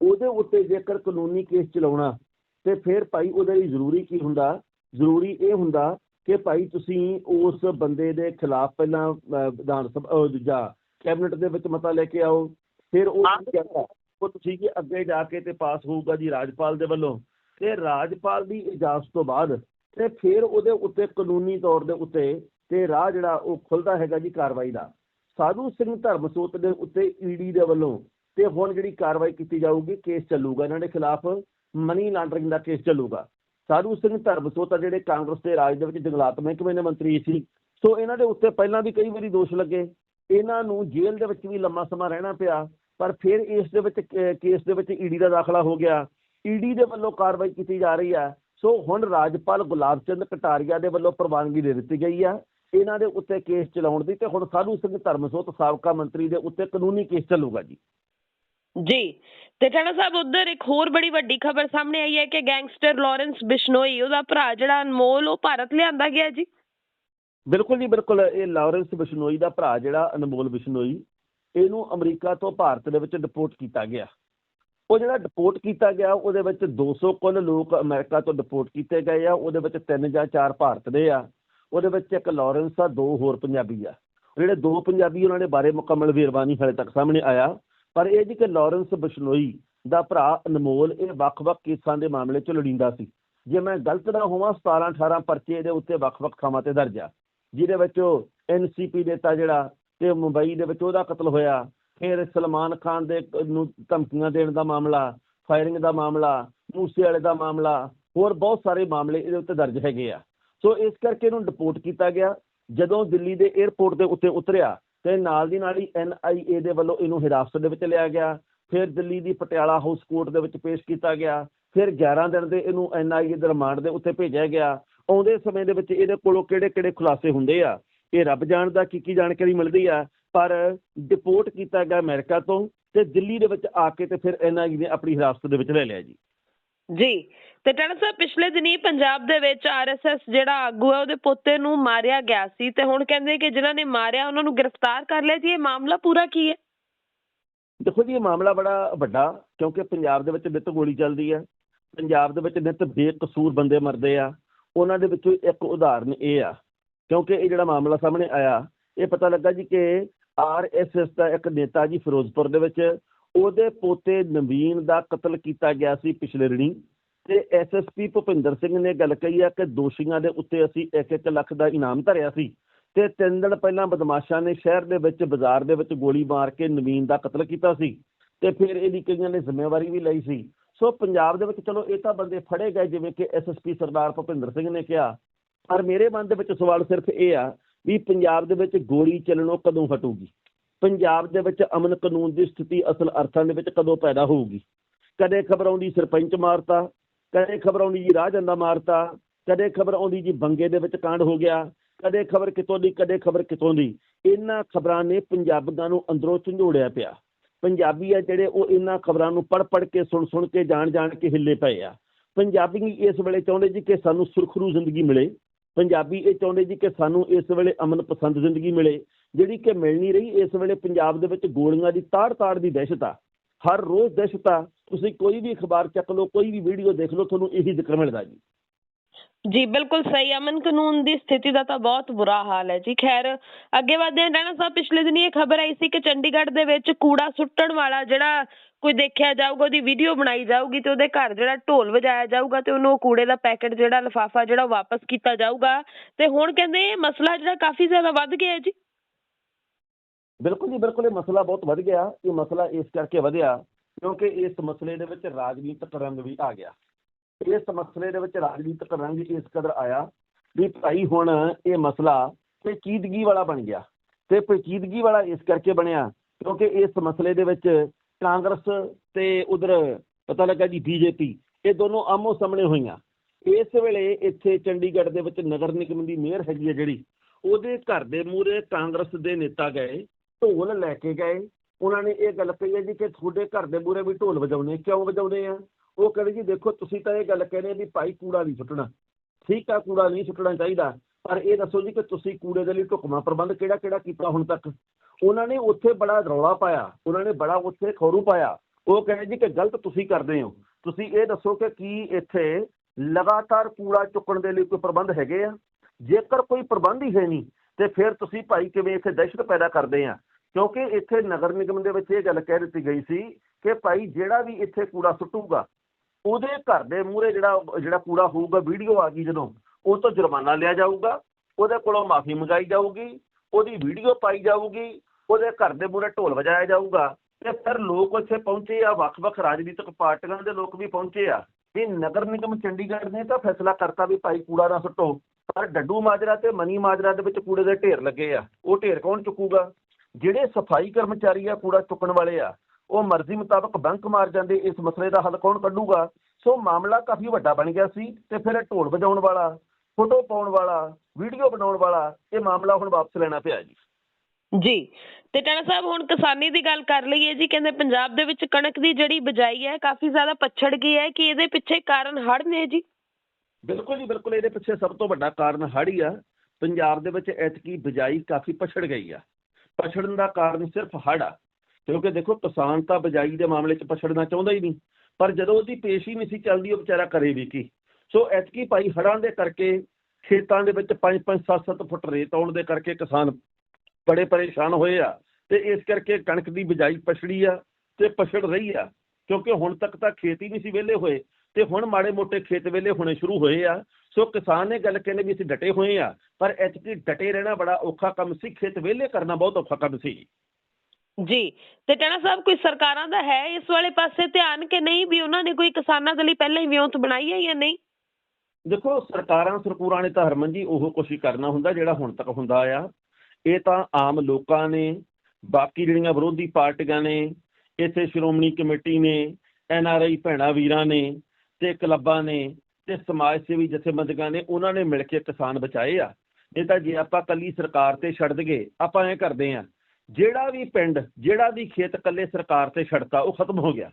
ਉਹਦੇ ਉੱਤੇ ਜੇਕਰ ਕਾਨੂੰਨੀ ਕੇਸ ਚਲਾਉਣਾ ਤੇ ਫਿਰ ਭਾਈ ਉਹਦੇ ਲਈ ਜ਼ਰੂਰੀ ਕੀ ਹੁੰਦਾ? ਜ਼ਰੂਰੀ ਇਹ ਹੁੰਦਾ ਕਿ ਭਾਈ ਤੁਸੀਂ ਉਸ ਬੰਦੇ ਦੇ ਖਿਲਾਫ ਪਹਿਲਾਂ ਵਿਧਾਨ ਸਭਾ ਦੂਜਾ ਕੈਬਨਿਟ ਦੇ ਵਿੱਚ ਮਤਾ ਲੈ ਕੇ ਆਓ ਫਿਰ ਉਹ ਕਹਿੰਦਾ ਉਹ ਤੁਸੀਂ ਕਿ ਅੱਗੇ ਜਾ ਕੇ ਤੇ ਪਾਸ ਹੋਊਗਾ ਜੀ ਰਾਜਪਾਲ ਦੇ ਵੱਲੋਂ। ਤੇ ਰਾਜਪਾਲ ਦੀ ਇਜਾਜ਼ਤ ਤੋਂ ਬਾਅਦ ਤੇ ਫਿਰ ਉਹਦੇ ਉੱਤੇ ਕਾਨੂੰਨੀ ਤੌਰ ਦੇ ਉੱਤੇ ਤੇ ਰਾਹ ਜਿਹੜਾ ਉਹ ਖੁੱਲਦਾ ਹੈਗਾ ਜੀ ਕਾਰਵਾਈ ਦਾ। ਸਾਧੂ ਸਿੰਘ ਧਰਮਸੋਤ ਦੇ ਉੱਤੇ ਈਡੀ ਦੇ ਵੱਲੋਂ ਤੇ ਹੁਣ ਜਿਹੜੀ ਕਾਰਵਾਈ ਕੀਤੀ ਜਾਊਗੀ, ਕੇਸ ਚੱਲੂਗਾ। ਇਹਨਾਂ ਦੇ ਖਿਲਾਫ ਮਨੀ ਲਾਂਡਰਿੰਗ ਦਾ ਕੇਸ ਚੱਲੂਗਾ। ਸਾਧੂ ਸਿੰਘ ਧਰਮਸੋਤ ਆ ਜਿਹੜੇ ਕਾਂਗਰਸ ਦੇ ਰਾਜ ਦੇ ਵਿੱਚ ਜੰਗਲਾਤ ਮਹਿਕਮੇ ਦੇ ਮੰਤਰੀ ਸੀ। ਸੋ ਇਹਨਾਂ ਦੇ ਉੱਤੇ ਪਹਿਲਾਂ ਵੀ ਕਈ ਵਾਰੀ ਦੋਸ਼ ਲੱਗੇ। ਇਹਨਾਂ ਨੂੰ ਜੇਲ੍ਹ ਦੇ ਵਿੱਚ ਵੀ ਲੰਮਾ ਸਮਾਂ ਰਹਿਣਾ ਪਿਆ। ਪਰ ਫਿਰ ਇਸ ਦੇ ਵਿੱਚ ਕੇਸ ਦੇ ਵਿੱਚ ਈਡੀ ਦਾ ਦਾਖਲਾ ਹੋ ਗਿਆ। ਈਡੀ ਦੇ ਵੱਲੋਂ ਕਾਰਵਾਈ ਕੀਤੀ ਜਾ ਰਹੀ ਹੈ। ਸੋ ਹੁਣ ਰਾਜਪਾਲ ਗੁਲਾਬ ਚੰਦ ਕਟਾਰੀਆ ਦੇ ਵੱਲੋਂ ਪ੍ਰਵਾਨਗੀ ਦੇ ਦਿੱਤੀ ਗਈ ਆ ਇਹਨਾਂ ਦੇ ਉੱਤੇ ਕੇਸ ਚਲਾਉਣ ਦੀ ਤੇ ਹੁਣ ਸਾਧੂ ਸਿੰਘ ਧਰਮਸੋਤ ਸਾਬਕਾ ਮੰਤਰੀ ਦੇ ਉੱਤੇ ਕਾਨੂੰਨੀ ਕੇਸ ਚੱਲੂਗਾ ਜੀ। ਜੀ ਤੇ ਟਾਣਾ ਸਾਹਿਬ ਉਧਰ ਇੱਕ ਹੋਰ ਬੜੀ ਵੱਡੀ ਖਬਰ ਸਾਹਮਣੇ ਆਈ ਹੈ ਕਿ ਗੈਂਗਸਟਰ ਲਾਰੈਂਸ ਬਿਸ਼ਨੋਈ ਉਹਦਾ ਭਰਾ ਜਿਹੜਾ ਅਨਮੋਲ ਉਹ ਭਾਰਤ ਲਿਆਂਦਾ ਗਿਆ ਜੀ। ਬਿਲਕੁਲ ਜੀ ਬਿਲਕੁਲ। ਇਹ ਲਾਰੈਂਸ ਬਿਸ਼ਨੋਈ ਦਾ ਭਰਾ ਜਿਹੜਾ ਅਨਮੋਲ ਬਿਸ਼ਨੋਈ ਇਹਨੂੰ ਅਮਰੀਕਾ ਤੋਂ ਭਾਰਤ ਦੇ ਵਿੱਚ ਡਿਪੋਰਟ ਕੀਤਾ ਗਿਆ। ਉਹ ਜਿਹੜਾ ਡਿਪੋਰਟ ਕੀਤਾ ਗਿਆ, ਉਹਦੇ ਵਿੱਚ 200 ਕੁੱਲ ਲੋਕ ਅਮਰੀਕਾ ਤੋਂ ਡਿਪੋਰਟ ਕੀਤੇ ਗਏ ਆ। ਉਹਦੇ ਵਿੱਚ ਤਿੰਨ ਜਾਂ ਚਾਰ ਭਾਰਤ ਦੇ ਆ। ਉਹਦੇ ਵਿੱਚ ਇੱਕ ਲਾਰੈਂਸ ਆ, ਦੋ ਹੋਰ ਪੰਜਾਬੀ ਆ। ਜਿਹੜੇ ਦੋ ਪੰਜਾਬੀ ਉਹਨਾਂ ਦੇ ਬਾਰੇ ਮੁਕੰਮਲ ਵੇਰਵਾ ਨਹੀਂ ਹਾਲੇ ਤੱਕ ਸਾਹਮਣੇ ਆਇਆ। ਪਰ ਇਹ ਜੀ ਕਿ ਲਾਰੈਂਸ ਬਿਸ਼ਨੋਈ ਦਾ ਭਰਾ ਅਨਮੋਲ, ਇਹ ਵੱਖ-ਵੱਖ ਕੇਸਾਂ ਦੇ ਮਾਮਲੇ 'ਚ ਲੜਿੰਦਾ ਸੀ। ਜੇ ਮੈਂ ਗਲਤ ਨਾ ਹੋਵਾਂ 17 18 ਪਰਚੇ ਇਹਦੇ ਉੱਤੇ ਵੱਖ-ਵੱਖ ਥਾਵਾਂ ਤੇ ਦਰਜ ਆ। ਜਿਹਦੇ ਵਿੱਚ ਉਹ ਐਨਸੀਪੀ ਨੇਤਾ ਜਿਹੜਾ ਤੇ ਮੁੰਬਈ ਦੇ ਵਿੱਚ ਉਹਦਾ ਕਤਲ ਹੋਇਆ। ਫਿਰ ਸਲਮਾਨ ਖਾਨ ਦੇ ਨੂੰ ਧਮਕੀਆਂ ਦੇਣ ਦਾ ਮਾਮਲਾ ਫਾਇਰਿੰਗ ਦਾ ਮਾਮਲਾ, ਮੂਸੇ ਵਾਲੇ ਦਾ ਮਾਮਲਾ, ਹੋਰ ਬਹੁਤ ਸਾਰੇ ਮਾਮਲੇ ਇਹਦੇ ਉੱਤੇ ਦਰਜ ਹੈਗੇ ਆ। ਸੋ ਇਸ ਕਰਕੇ ਇਹਨੂੰ ਡਿਪੋਰਟ ਕੀਤਾ ਗਿਆ। ਜਦੋਂ ਦਿੱਲੀ ਦੇ 에ਅਰਪੋਰਟ ਦੇ ਉੱਤੇ ਉਤਰਿਆ, ਤੇ ਨਾਲ ਦੀ ਨਾਲ ਹੀ ਐਨਆਈਏ ਦੇ ਵੱਲੋਂ ਇਹਨੂੰ ਹਿਰਾਸਤ ਦੇ ਵਿੱਚ ਲਿਆ ਗਿਆ। ਫਿਰ ਦਿੱਲੀ ਦੀ ਪਟਿਆਲਾ ਹਾਊਸ ਕੋਰਟ ਦੇ ਵਿੱਚ ਪੇਸ਼ ਕੀਤਾ ਗਿਆ। ਫਿਰ 11 ਦਿਨ ਦੇ ਇਹਨੂੰ ਐਨਆਈਏ ਦੇ ਰਿਮਾਂਡ ਦੇ ਉੱਤੇ ਭੇਜਿਆ ਗਿਆ। ਆਉਂਦੇ ਸਮੇਂ ਦੇ ਵਿੱਚ ਇਹਦੇ ਕੋਲੋਂ ਕਿਹੜੇ-ਕਿਹੜੇ ਖੁਲਾਸੇ ਹੁੰਦੇ ਆ? ਇਹ ਰੱਬ ਜਾਣਦਾ ਕੀ ਕੀ ਜਾਣਕਾਰੀ ਮਿਲਦੀ ਆ ਪਰ ਡਿਪੋਰਟ ਕੀਤਾ ਗਿਆ ਅਮਰੀਕਾ ਤੋਂ ਤੇ ਦਿੱਲੀ ਦੇ ਵਿੱਚ ਆ ਕੇ ਤੇ ਫਿਰ ਐਨਆਈਏ ਨੇ ਆਪਣੀ ਹਿਰਾਸਤ ਦੇ ਵਿੱਚ ਲੈ ਲਿਆ ਜੀ। ਜੀ ਤੇ ਟਾਣਾ ਸਾਹਿਬ ਪਿਛਲੇ ਦਿਨੀ ਪੰਜਾਬ ਦੇ ਵਿੱਚ ਆਰਐਸਐਸ ਜਿਹੜਾ ਆਗੂ ਹੈ ਉਹਦੇ ਪੋਤੇ ਨੂੰ ਮਾਰਿਆ ਗਿਆ ਸੀ ਤੇ ਹੁਣ ਕਹਿੰਦੇ ਕਿ ਜਿਨ੍ਹਾਂ ਨੇ ਮਾਰਿਆ ਉਹਨਾਂ ਨੂੰ ਗ੍ਰਿਫਤਾਰ ਕਰ ਲਿਆ ਜੀ। ਇਹ ਮਾਮਲਾ ਪੂਰਾ ਕੀ ਹੈ? ਦੇਖੋ ਜੀ ਇਹ ਮਾਮਲਾ ਬੜਾ ਵੱਡਾ ਕਿਉਂਕਿ ਪੰਜਾਬ ਦੇ ਵਿੱਚ ਨਿੱਤ ਗੋਲੀ ਚੱਲਦੀ ਹੈ ਪੰਜਾਬ ਦੇ ਵਿੱਚ ਨਿੱਤ ਬੇਕਸੂਰ ਬੰਦੇ ਮਰਦੇ ਆ। ਉਹਨਾਂ ਦੇ ਵਿੱਚੋਂ ਇੱਕ ਉਦਾਹਰਨ ਇਹ ਆ ਕਿਉਂਕਿ ਇਹ ਜਿਹੜਾ ਮਾਮਲਾ ਸਾਹਮਣੇ ਆਇਆ, ਇਹ ਪਤਾ ਲੱਗਾ ਜੀ ਕਿ ਆਰਐਸਐਸ ਦਾ ਇੱਕ ਨੇਤਾ ਜੀ ਫਿਰੋਜ਼ਪੁਰ ਦੇ ਵਿੱਚ, ਉਹਦੇ ਪੋਤੇ ਨਵੀਨ ਦਾ ਕਤਲ ਕੀਤਾ ਗਿਆ ਸੀ ਪਿਛਲੇ ਦਿਨੀ ਤੇ ਐਸਐਸਪੀ ਭੁਪਿੰਦਰ ਸਿੰਘ ਨੇ ਗੱਲ ਕਹੀ ਆ ਕਿ ਦੋਸ਼ੀਆਂ ਦੇ ਉੱਤੇ ਅਸੀਂ 1-1 ਲੱਖ ਦਾ ਇਨਾਮ ਧਰਿਆ ਸੀ ਤੇ ਤਿੰਨ ਦਿਨ ਪਹਿਲਾਂ ਬਦਮਾਸ਼ਾਂ ਨੇ ਸ਼ਹਿਰ ਦੇ ਵਿੱਚ, ਬਾਜ਼ਾਰ ਦੇ ਵਿੱਚ ਗੋਲੀ ਮਾਰ ਕੇ ਨਵੀਨ ਦਾ ਕਤਲ ਕੀਤਾ ਸੀ ਤੇ ਫਿਰ ਇਹਦੀ ਕਈਆਂ ਨੇ ਜ਼ਿੰਮੇਵਾਰੀ ਵੀ ਲਈ ਸੀ। ਸੋ ਪੰਜਾਬ ਦੇ ਵਿੱਚ ਚਲੋ ਇਹ ਤਾਂ ਬੰਦੇ ਫੜੇ ਗਏ, ਜਿਵੇਂ ਕਿ ਐਸਐਸਪੀ ਸਰਦਾਰ ਭੁਪਿੰਦਰ ਸਿੰਘ ਨੇ ਕਿਹਾ। ਪਰ ਮੇਰੇ ਮਨ ਦੇ ਵਿੱਚ ਸਵਾਲ ਸਿਰਫ ਇਹ ਆ ਵੀ ਪੰਜਾਬ ਦੇ ਵਿੱਚ ਗੋਲੀ ਚੱਲਣੋਂ ਕਦੋਂ ਹਟੂਗੀ? ਪੰਜਾਬ ਦੇ ਵਿੱਚ ਅਮਨ ਕਾਨੂੰਨ ਦੀ ਸਥਿਤੀ ਅਸਲ ਅਰਥਾਂ ਦੇ ਵਿੱਚ ਕਦੋਂ ਪੈਦਾ ਹੋਊਗੀ? ਕਦੇ ਖਬਰ ਆਉਂਦੀ ਸਰਪੰਚ ਮਾਰਤਾ, ਕਦੇ ਖਬਰ ਆਉਂਦੀ ਜੀ ਰਾਹ ਜਾਂਦਾ ਮਾਰਤਾ, ਕਦੇ ਖਬਰ ਆਉਂਦੀ ਜੀ ਬੰਗੇ ਦੇ ਵਿੱਚ ਕਾਂਡ ਹੋ ਗਿਆ, ਕਦੇ ਖਬਰ ਕਿਤੋਂ ਦੀ, ਕਦੇ ਖਬਰ ਕਿਤੋਂ ਦੀ। ਇਹਨਾਂ ਖਬਰਾਂ ਨੇ ਪੰਜਾਬੀਆਂ ਨੂੰ ਅੰਦਰੋਂ ਝੰਡੋੜਿਆ ਪਿਆ। ਪੰਜਾਬੀ ਆ ਜਿਹੜੇ ਉਹ ਇਹਨਾਂ ਖਬਰਾਂ ਨੂੰ ਪੜ ਪੜ ਕੇ ਸੁਣ ਸੁਣ ਕੇ ਜਾਣ ਜਾਣ ਕੇ ਹਿੱਲੇ ਪਏ ਆ। ਪੰਜਾਬੀ ਇਸ ਵੇਲੇ ਚਾਹੁੰਦੇ ਜੀ ਕਿ ਸਾਨੂੰ ਸੁਰਖਰੂ ਜ਼ਿੰਦਗੀ ਮਿਲੇ। ਪੰਜਾਬੀ ਇਹ ਚਾਹੁੰਦੇ ਜੀ ਕਿ ਸਾਨੂੰ ਇਸ ਵੇਲੇ ਅਮਨ ਪਸੰਦ ਜ਼ਿੰਦਗੀ ਮਿਲੇ, ਜਿਹੜੀ ਕਿ ਮਿਲ ਨਹੀਂ ਰਹੀ, ਇਸ ਵੇਲੇ ਪੰਜਾਬ ਦੇ ਵਿੱਚ ਗੋਲੀਆਂ ਦੀ ਤਾੜ-ਤਾੜ ਦੀ ਦਹਿਸ਼ਤ ਆ। ਹਰ ਰੋਜ਼ ਦਹਿਸ਼ਤ ਆ। ਤੁਸੀਂ ਕੋਈ ਵੀ ਅਖਬਾਰ ਚੱਕ ਲਓ, ਕੋਈ ਵੀ ਵੀਡੀਓ ਦੇਖ ਲਓ, ਤੁਹਾਨੂੰ ਇਹੀ ਜ਼ਿਕਰ ਮਿਲਦਾ ਜੀ। ਜੀ, ਬਿਲਕੁਲ ਸਹੀ ਅਮਨ ਕਾਨੂੰਨ ਦੀ ਸਥਿਤੀ ਦਾ ਤਾਂ ਬਹੁਤ ਬੁਰਾ ਹਾਲ ਹੈ ਜੀ। ਖੈਰ, ਅੱਗੇ ਵਧਦੇ ਹਾਂ ਰਾਣਾ ਸਾਹਿਬ ਪਿਛਲੇ ਦਿਨੀ ਇਹ ਖਬਰ ਆਈ ਸੀ ਕਿ ਚੰਡੀਗੜ੍ਹ ਦੇ ਵਿੱਚ ਕੂੜਾ ਸੁੱਟਣ ਵਾਲਾ ਜਿਹੜਾ ਕੋਈ ਦੇਖਿਆ ਜਾਊਗਾ, ਉਹਦੀ ਵੀਡੀਓ ਬਣਾਈ ਜਾਊਗੀ ਤੇ ਉਹਦੇ ਘਰ ਜਿਹੜਾ ਢੋਲ ਵਜਾਇਆ ਜਾਊਗਾ ਤੇ ਉਹਨੂੰ ਕੂੜੇ ਦਾ ਪੈਕੇਟ ਜਿਹੜਾ, ਲਿਫਾਫਾ ਜਿਹੜਾ ਵਾਪਸ ਕੀਤਾ ਜਾਊਗਾ। ਤੇ ਹੁਣ ਕਹਿੰਦੇ ਇਹ ਮਸਲਾ ਜਿਹੜਾ ਕਾਫੀ ਜ਼ਿਆਦਾ ਵੱਧ ਗਿਆ ਹੈ ਜੀ। ਬਿਲਕੁਲ ਜੀ, ਬਿਲਕੁਲ ਇਹ ਮਸਲਾ ਬਹੁਤ ਵੱਧ ਗਿਆ। ਇਹ ਮਸਲਾ ਇਸ ਕਰਕੇ ਵਧਿਆ ਕਿਉਂਕਿ ਇਸ ਮਸਲੇ ਦੇ ਵਿੱਚ ਰਾਜਨੀਤਿਕ ਰੰਗ ਵੀ ਆ ਗਿਆ। ਇਸ ਮਸਲੇ ਦੇ ਵਿੱਚ ਰਾਜਨੀਤਿਕ ਰੰਗ ਇਸ ਕਦਰ ਆਇਆ ਵੀ ਭਾਈ ਹੁਣ ਇਹ ਮਸਲਾ ਪੇਚੀਦਗੀ ਵਾਲਾ ਬਣ ਗਿਆ। ਤੇ ਪੇਚੀਦਗੀ ਵਾਲਾ ਇਸ ਕਰਕੇ ਬਣਿਆ ਕਿਉਂਕਿ ਇਸ ਮਸਲੇ ਦੇ ਵਿੱਚ ਕਾਂਗਰਸ ਤੇ ਉਧਰ ਪਤਾ ਲੱਗਾ ਜੀ ਬੀਜੇਪੀ, ਇਹ ਦੋਨੋਂ ਆਮੋ ਸਾਹਮਣੇ ਹੋਈਆਂ। ਇਸ ਵੇਲੇ ਇੱਥੇ ਚੰਡੀਗੜ੍ਹ ਦੇ ਵਿੱਚ ਨਗਰ ਨਿਗਮ ਦੀ ਮੇਅਰ ਹੈਗੀ ਹੈ ਜਿਹੜੀ, ਉਹਦੇ ਘਰ ਦੇ ਮੂਹਰੇ ਕਾਂਗਰਸ ਦੇ ਨੇਤਾ ਗਏ, ਢੋਲ ਲੈ ਕੇ ਗਏ। ਉਹਨਾਂ ਨੇ ਇਹ ਗੱਲ ਕਹੀ ਹੈ ਜੀ ਕਿ ਤੁਹਾਡੇ ਘਰ ਦੇ ਮੂਹਰੇ ਵੀ ਢੋਲ ਵਜਾਉਣੇ, ਕਿਉਂ ਵਜਾਉਣੇ ਆ? ਉਹ ਕਹਿੰਦੇ ਜੀ ਦੇਖੋ, ਤੁਸੀਂ ਤਾਂ ਇਹ ਗੱਲ ਕਹਿ ਰਹੇ ਵੀ ਭਾਈ ਕੂੜਾ ਨਹੀਂ ਸੁੱਟਣਾ। ਠੀਕ ਆ, ਕੂੜਾ ਨਹੀਂ ਸੁੱਟਣਾ ਚਾਹੀਦਾ, ਪਰ ਇਹ ਦੱਸੋ ਜੀ ਕਿ ਤੁਸੀਂ ਕੂੜੇ ਦੇ ਲਈ ਢੁਕਵਾਂ ਪ੍ਰਬੰਧ ਕਿਹੜਾ ਕਿਹੜਾ ਕੀਤਾ ਹੁਣ ਤੱਕ? ਉਹਨਾਂ ਨੇ ਉੱਥੇ ਬੜਾ ਰੌਲਾ ਪਾਇਆ, ਉਹਨਾਂ ਨੇ ਬੜਾ ਉੱਥੇ ਖੋਰੂ ਪਾਇਆ। ਉਹ ਕਹਿੰਦੇ ਜੀ ਕਿ ਗਲਤ ਤੁਸੀਂ ਕਰਦੇ ਹੋ। ਤੁਸੀਂ ਇਹ ਦੱਸੋ ਕਿ ਕੀ ਇੱਥੇ ਲਗਾਤਾਰ ਕੂੜਾ ਚੁੱਕਣ ਦੇ ਲਈ ਕੋਈ ਪ੍ਰਬੰਧ ਹੈਗੇ ਆ? ਜੇਕਰ ਕੋਈ ਪ੍ਰਬੰਧ ਹੀ ਹੈ ਨਹੀਂ, ਤੇ ਫਿਰ ਤੁਸੀਂ ਭਾਈ ਕਿਵੇਂ ਇੱਥੇ ਦਹਿਸ਼ਤ ਪੈਦਾ ਕਰਦੇ ਆ? ਕਿਉਂਕਿ ਇੱਥੇ ਨਗਰ ਨਿਗਮ ਦੇ ਵਿੱਚ ਇਹ ਗੱਲ ਕਹਿ ਦਿੱਤੀ ਗਈ ਸੀ ਕਿ ਭਾਈ ਜਿਹੜਾ ਵੀ ਇੱਥੇ ਕੂੜਾ ਸੁੱਟੂਗਾ, ਉਹਦੇ ਘਰ ਦੇ ਮੂਹਰੇ ਜਿਹੜਾ ਜਿਹੜਾ ਕੂੜਾ ਹੋਊਗਾ, ਵੀਡੀਓ ਆ ਗਈ ਜਦੋਂ ਉਸ ਤੋਂ ਜੁਰਮਾਨਾ ਲਿਆ ਜਾਊਗਾ, ਉਹਦੇ ਕੋਲੋਂ ਮਾਫੀ ਮੰਗਾਈ ਜਾਊਗੀ, ਉਹਦੀ ਵੀਡੀਓ ਪਾਈ ਜਾਊਗੀ ਉਹਦੇ ਘਰ ਦੇ ਮੂਹਰੇ ਢੋਲ ਵਜਾਇਆ ਜਾਊਗਾ ਤੇ ਫਿਰ ਲੋਕ ਉੱਥੇ ਪਹੁੰਚੇ ਆ, ਵੱਖ-ਵੱਖ ਰਾਜਨੀਤਿਕ ਪਾਰਟੀਆਂ ਦੇ ਲੋਕ ਵੀ ਪਹੁੰਚੇ ਆ। ਵੀ ਨਗਰ ਨਿਗਮ ਚੰਡੀਗੜ੍ਹ ਨੇ ਤਾਂ ਫੈਸਲਾ ਕਰਤਾ ਵੀ ਭਾਈ ਕੂੜਾ ਨਾ ਸੁੱਟੋ, ਪਰ ਡੱਡੂ ਮਾਜਰਾ ਤੇ ਮਨੀ ਮਾਜਰਾ ਦੇ ਵਿੱਚ ਕੂੜੇ ਦੇ ਢੇਰ ਲੱਗੇ ਆ। ਉਹ ਢੇਰ ਕੌਣ ਚੁੱਕੂਗਾ? ਜਿਹੜੇ ਸਫ਼ਾਈ ਕਰਮਚਾਰੀ ਆ ਕੂੜਾ ਚੁੱਕਣ ਵਾਲੇ ਆ, ਉਹ ਮਰਜ਼ੀ ਮੁਤਾਬਕ ਬੈਂਕ ਮਾਰ ਜਾਂਦੇ, ਇਸ ਮਸਲੇ ਦਾ ਹੱਲ ਕੌਣ ਕੱਢੂਗਾ? ਸੋ ਮਾਮਲਾ ਕਾਫੀ ਵੱਡਾ ਬਣ ਗਿਆ ਸੀ ਤੇ ਫਿਰ ਢੋਲ ਵਜਾਉਣ ਵਾਲਾ, ਫੋਟੋ ਪਾਉਣ ਵਾਲਾ, ਵੀਡੀਓ ਬਣਾਉਣ ਵਾਲਾ, ਇਹ ਮਾਮਲਾ ਹੁਣ ਵਾਪਸ ਲੈਣਾ ਪਿਆ ਜੀ। ਜੀ। ਤੇ ਟਾਣਾ ਸਾਹਿਬ, ਹੁਣ ਕਿਸਾਨੀ ਦੀ ਗੱਲ ਕਰ ਲਈਏ ਜੀ, ਕਹਿੰਦੇ ਪੰਜਾਬ ਦੇ ਵਿੱਚ ਕਣਕ ਦੀ ਜਿਹੜੀ ਬਿਜਾਈ ਹੈ, ਕਾਫੀ ਜ਼ਿਆਦਾ ਪਛੜ ਗਈ ਹੈ, ਕਿ ਇਹਦੇ ਪਿੱਛੇ ਕਾਰਨ ਹੜ੍ਹ ਨੇ ਜੀ? ਬਿਲਕੁਲ ਜੀ, ਬਿਲਕੁਲ, ਇਹਦੇ ਪਿੱਛੇ ਸਭ ਤੋਂ ਵੱਡਾ ਕਾਰਨ ਹੜ੍ਹ ਹੀ ਆ। ਪੰਜਾਬ ਦੇ ਵਿੱਚ ਐਤਕੀ ਬਿਜਾਈ ਕਾਫੀ ਪਛੜ ਗਈ ਆ। ਪਛੜਨ ਦਾ ਕਾਰਨ ਸਿਰਫ ਹੜ੍ਹ ਆ। ਕਿਉਂਕਿ ਦੇਖੋ, ਕਿਸਾਨ ਤਾਂ ਬਜਾਈ ਦੇ ਮਾਮਲੇ 'ਚ ਪਛੜਨਾ ਚਾਹੁੰਦਾ ਹੀ ਨਹੀਂ। ਪਰ ਜਦੋਂ ਉਹਦੀ ਪੇਸ਼ ਹੀ ਨਹੀਂ ਸੀ ਚੱਲਦੀ, ਉਹ ਵਿਚਾਰਾ ਕਰੇ ਵੀ ਕੀ। ਸੋ ਐਤਕੀ ਭਾਈ ਹੜ੍ਹਾਂ ਦੇ ਕਰਕੇ ਖੇਤਾਂ ਦੇ ਵਿੱਚ 5-5 7-7 ਫੁੱਟ ਰੇਤ ਆਉਣ ਦੇ ਕਰਕੇ ਕਿਸਾਨ ਬੜੇ ਪਰੇਸ਼ਾਨ ਹੋਏ ਆ ਤੇ ਇਸ ਕਰਕੇ ਕਣਕ ਦੀ ਬਿਜਾਈ ਪਛੜੀ ਆ ਤੇ ਪਛੜ ਰਹੀ ਆ ਕਿਉਂਕਿ ਹੁਣ ਤੱਕ ਤਾਂ ਖੇਤ ਹੀ ਨਹੀਂ ਸੀ ਵਿਹਲੇ ਹੋਏ ਤੇ ਹੁਣ ਮਾੜੇ ਮੋਟੇ ਖੇਤ ਵਿਹਲੇ ਹੋਣੇ ਸ਼ੁਰੂ ਹੋਏ ਆ ਸੋ ਕਿਸਾਨ ਨੇ ਗੱਲ ਕਹਿੰਦੇ ਵੀ ਅਸੀਂ ਡਟੇ ਹੋਏ ਆ ਪਰ ਐਤਕੀ ਡਟੇ ਰਹਿਣਾ ਬੜਾ ਔਖਾ ਕੰਮ ਸੀ ਖੇਤ ਵਿਹਲੇ ਕਰਨਾ ਬਹੁਤ ਔਖਾ ਕੰਮ ਸੀ। ਜੀ ਤੇ ਟੈਣਾ ਸਾਹਿਬ ਕੋਈ ਸਰਕਾਰਾਂ ਦਾ ਹੈ ਇਸ ਵਾਲੇ ਪਾਸੇ ਧਿਆਨ ਕਿ ਨਹੀਂ ਵੀ ਉਹਨਾਂ ਨੇ ਕੋਈ ਕਿਸਾਨਾਂ ਦੇ ਲਈ ਪਹਿਲਾਂ ਹੀ ਵਿਉਂਤ ਬਣਾਈ ਹੈ ਜਾਂ ਨਹੀਂ? ਦੇਖੋ ਸਰਕਾਰਾਂ ਸਰਕੂਰਾਂ ਨੇ ਤਾਂ ਹਰਮਨ ਜੀ ਉਹ ਹੀ ਕਰਨਾ ਹੁੰਦਾ ਜਿਹੜਾ ਹੁਣ ਤੱਕ ਹੁੰਦਾ ਆ ਇਹ ਤਾਂ ਆਮ ਲੋਕਾਂ ਨੇ, ਬਾਕੀ ਜਿਹੜੀਆਂ ਵਿਰੋਧੀ ਪਾਰਟੀਆਂ ਨੇ, ਇੱਥੇ ਸ਼੍ਰੋਮਣੀ ਕਮੇਟੀ ਨੇ, ਐਨ ਆਰ ਆਈ ਭੈਣਾ ਵੀਰਾਂ ਨੇ ਤੇ ਕਲੱਬਾਂ ਨੇ ਤੇ ਸਮਾਜ ਸੇਵੀ ਜਥੇਬੰਦੀਆਂ ਨੇ, ਉਹਨਾਂ ਨੇ ਮਿਲ ਕੇ ਕਿਸਾਨ ਬਚਾਏ ਆ। ਇਹ ਤਾਂ ਜੇ ਆਪਾਂ ਕੱਲੀ ਸਰਕਾਰ ਤੇ ਛੱਡ ਦਈਏ, ਆਪਾਂ ਐ ਕਰਦੇ ਆ ਜਿਹੜਾ ਵੀ ਪਿੰਡ, ਜਿਹੜਾ ਵੀ ਖੇਤ ਕੱਲੇ ਸਰਕਾਰ ਤੇ ਛੱਡਤਾ, ਉਹ ਖਤਮ ਹੋ ਗਿਆ।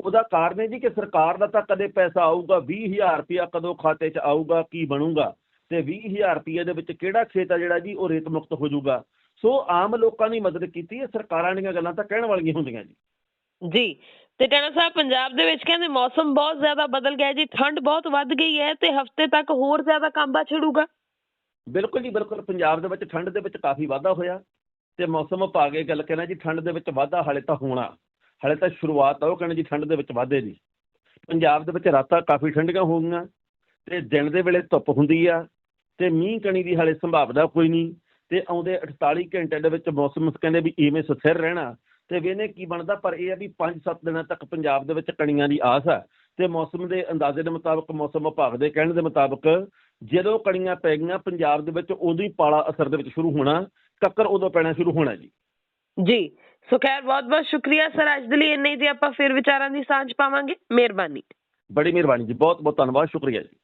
ਉਹਦਾ ਕਾਰਨ ਹੈ ਜੀ ਕਿ ਸਰਕਾਰ ਦਾ ਤਾਂ ਕਦੇ ਪੈਸਾ ਆਊਗਾ 20000 ਰੁਪਇਆ ਕਦੋਂ ਖਾਤੇ 'ਚ ਆਊਗਾ, ਕੀ ਬਣੂਗਾ ਤੇ 20000 ਰੁਪਏ ਦੇ ਵਿੱਚ ਕਿਹੜਾ ਖੇਤ ਆ ਜਿਹੜਾ ਜੀ ਉਹ ਰੇਤ ਮੁਕਤ ਹੋ ਜਾਊਗਾ। ਸੋ ਆਮ ਲੋਕਾਂ ਦੀ ਮਦਦ ਕੀਤੀ ਹੈ ਸਰਕਾਰਾਂ ਦੀਆਂ ਗੱਲਾਂ ਤਾਂ ਕਹਿਣ ਵਾਲੀਆਂ ਹੁੰਦੀਆਂ ਜੀ। ਜੀ ਤੇ ਟੈਣਾ ਸਾਹਿਬ ਪੰਜਾਬ ਦੇ ਵਿੱਚ ਕਹਿੰਦੇ ਮੌਸਮ ਬਹੁਤ ਜ਼ਿਆਦਾ ਬਦਲ ਗਿਆ ਜੀ ਠੰਡ ਬਹੁਤ ਵੱਧ ਗਈ ਹੈ ਤੇ ਹਫ਼ਤੇ ਤੱਕ ਹੋਰ ਜ਼ਿਆਦਾ ਕਾਂਬਾ ਛਿੜੂਗਾ। ਬਿਲਕੁਲ ਜੀ ਬਿਲਕੁਲ ਪੰਜਾਬ ਦੇ ਵਿੱਚ ਠੰਡ ਦੇ ਵਿੱਚ ਕਾਫੀ ਵਾਧਾ ਹੋਇਆ। ਤੇ ਮੌਸਮ ਵਿਭਾਗ ਇਹ ਗੱਲ ਕਹਿਣਾ ਜੀ ਠੰਡ ਦੇ ਵਿੱਚ ਵਾਧਾ ਹਾਲੇ ਤਾਂ ਹੋਣਾ। ਹਾਲੇ ਤਾਂ ਸ਼ੁਰੂਆਤ ਆ ਉਹ ਕਹਿੰਦੇ ਜੀ ਠੰਡ ਦੇ ਵਿੱਚ ਵਾਧੇ ਦੀ ਪੰਜਾਬ ਦੇ ਵਿੱਚ ਰਾਤਾਂ ਕਾਫੀ ਠੰਡੀਆਂ ਹੋ ਗਈਆਂ ਤੇ ਦਿਨ ਦੇ ਵੇਲੇ ਧੁੱਪ ਹੁੰਦੀ ਆ। ਤੇ ਮੀਂਹ ਕਣੀ ਦੀ ਹਾਲੇ ਸੰਭਾਵਨਾ ਕੋਈ ਨਹੀਂ ਤੇ ਆਉਂਦੇ 48 ਘੰਟੇ ਦੇ ਵਿੱਚ ਮੌਸਮ ਕਹਿੰਦੇ ਵੀ ਇਵੇਂ ਸਥਿਰ ਰਹਿਣਾ ਤੇ ਵੇਨੇ ਕੀ ਬਣਦਾ ਪਰ ਇਹ ਆ ਵੀ 5-7 ਦਿਨਾਂ ਤੱਕ ਪੰਜਾਬ ਦੇ ਵਿੱਚ ਕਣੀਆਂ ਦੀ ਆਸ ਆ ਤੇ ਮੌਸਮ ਦੇ ਅੰਦਾਜ਼ੇ ਦੇ ਮੁਤਾਬਕ ਮੌਸਮ ਵਿਭਾਗ ਦੇ ਕਹਿਣ ਦੇ ਮੁਤਾਬਕ ਜਦੋਂ ਕਣੀਆਂ ਪੈ ਗਈਆਂ ਪੰਜਾਬ ਦੇ ਵਿੱਚ ਉਦੋਂ ਹੀ ਪਾਲਾ ਅਸਰ ਦੇ ਵਿੱਚ ਸ਼ੁਰੂ ਹੋਣਾ ਕੱਕਰ ਉਦੋਂ ਪੈਣਾ ਸ਼ੁਰੂ ਹੋਣਾ ਜੀ। ਜੀ ਸੋ ਖੈਰ ਬਹੁਤ ਬਹੁਤ ਸ਼ੁਕਰੀਆ ਸਰ ਅੱਜ ਦੇ ਲਈ ਇੰਨੇ ਹੀ ਜੀ ਆਪਾਂ ਫਿਰ ਵਿਚਾਰਾਂ ਦੀ ਸਾਂਝ ਪਾਵਾਂਗੇ। ਮਿਹਰਬਾਨੀ। ਬੜੀ ਮਿਹਰਬਾਨੀ ਜੀ ਬਹੁਤ ਬਹੁਤ ਧੰਨਵਾਦ ਸ਼ੁਕਰੀਆ ਜੀ।